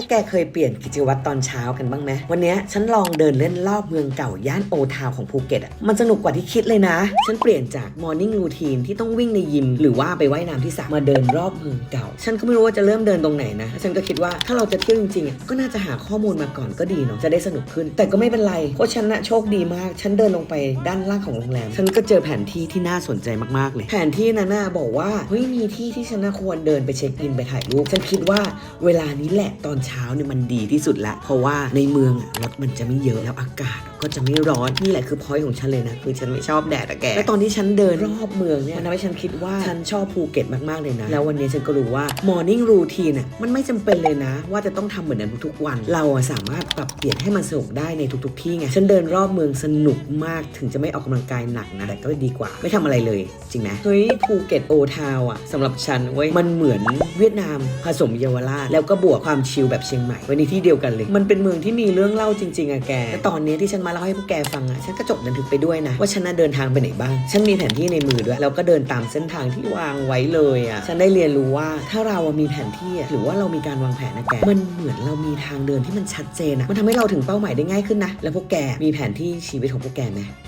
วกแกเคยเปลี่ยนกิจวัตรตอนเช้ากันบ้างไหมวันนี้ฉันลองเดินเล่นรอบเมืองเก่าย่านโอทาวของภูเก็ตอะมันสนุกกว่าที่คิดเลยนะ ฉันเปลี่ยนจากมอร์นิ่งรูทีนที่ต้องวิ่งในยิม หรือว่าไปไว่ายน้ำที่สระมาเดินรอบเมืองเก่า ฉันก็ไม่รู้ว่าจะเริ่มเดินตรงไหนนะ ฉันก็คิดว่าถ้าเราจะเที่ยวจริงๆอะก็น่าจะหาข้อมูลมาก่อนก็ดีเนาะจะได้สนุกขึ้น แต่ก็ไม่เป็นไรเพราะฉันน่ะโชคดีมาก ฉันเดินลงไปด้านล่างของโรงแรม ฉันก็เจอแผนที่ที่น่าสนใจมากๆเลย แผนที่นั้นน่ะบอกว่าเฮ้ยมีที่ที่ฉันควรเดินไปเช็คอินไปถ่ายรูปฉันคิดว่าเวลานี้แหละตอนเช้าเนี่ยมันดีที่สุดละ เพราะว่าในเมืองอะรถมันจะไม่เยอะแล้วอากาศก็จะไม่ร้อน นี่แหละคือพอยของฉันเลยนะ คือฉันไม่ชอบแดดอะแกและตอนที่ฉันเดินรอบเมืองเนี่ยมันทำให้ฉันคิดว่าฉันชอบภูเก็ตมากๆเลยนะ แล้ววันนี้ฉันก็รู้ว่า morning routine อะมันไม่จำเป็นเลยนะ ว่าจะต้องทำเหมือนนั้นทุกวัน เราสามารถปรับเปลี่ยนให้มันสนุกได้ในทุก ๆ ที่ไงฉันเดินรอบเมืองสนุกมากถึงจะไม่ออกกำลังกายหนักนะแต่ก็ดีกว่า ไม่ทำอะไรเลย จริงไหมเฮ้ยภูเก็ตโอทาวอะสำหรับฉันเว้ยมันเหมือนเวียดนามผสมเยาวราชแล้วก็บวกความชิลแบบเชียงใหม่ไว้ในที่เดียวกันเลย มันเป็นเมืองที่มีเรื่องเล่าจริงๆอะแกแต่ตอนนี้ที่ฉันมาเล่าให้พวกแกฟังอะฉันก็จดบันทึกไปด้วยนะ ว่าฉันน่ะเดินทางไปไหนบ้าง ฉันมีแผนที่ในมือด้วยแล้วก็เดินตามเส้นทางที่วางไว้เลยอะฉันได้เรียนรู้ว่าถ้าเราอะมีแผนที่อะหรือว่าเรามีการวางแผนนะแกมันเหมือนเรามีทางเดินที่มันชัดเจนอะมันทำให้เราถึงเป้าหมายได้ง่ายขึ้นนะแล้วพวกแกมีแผนที่ชีวิตของพวกแกไหม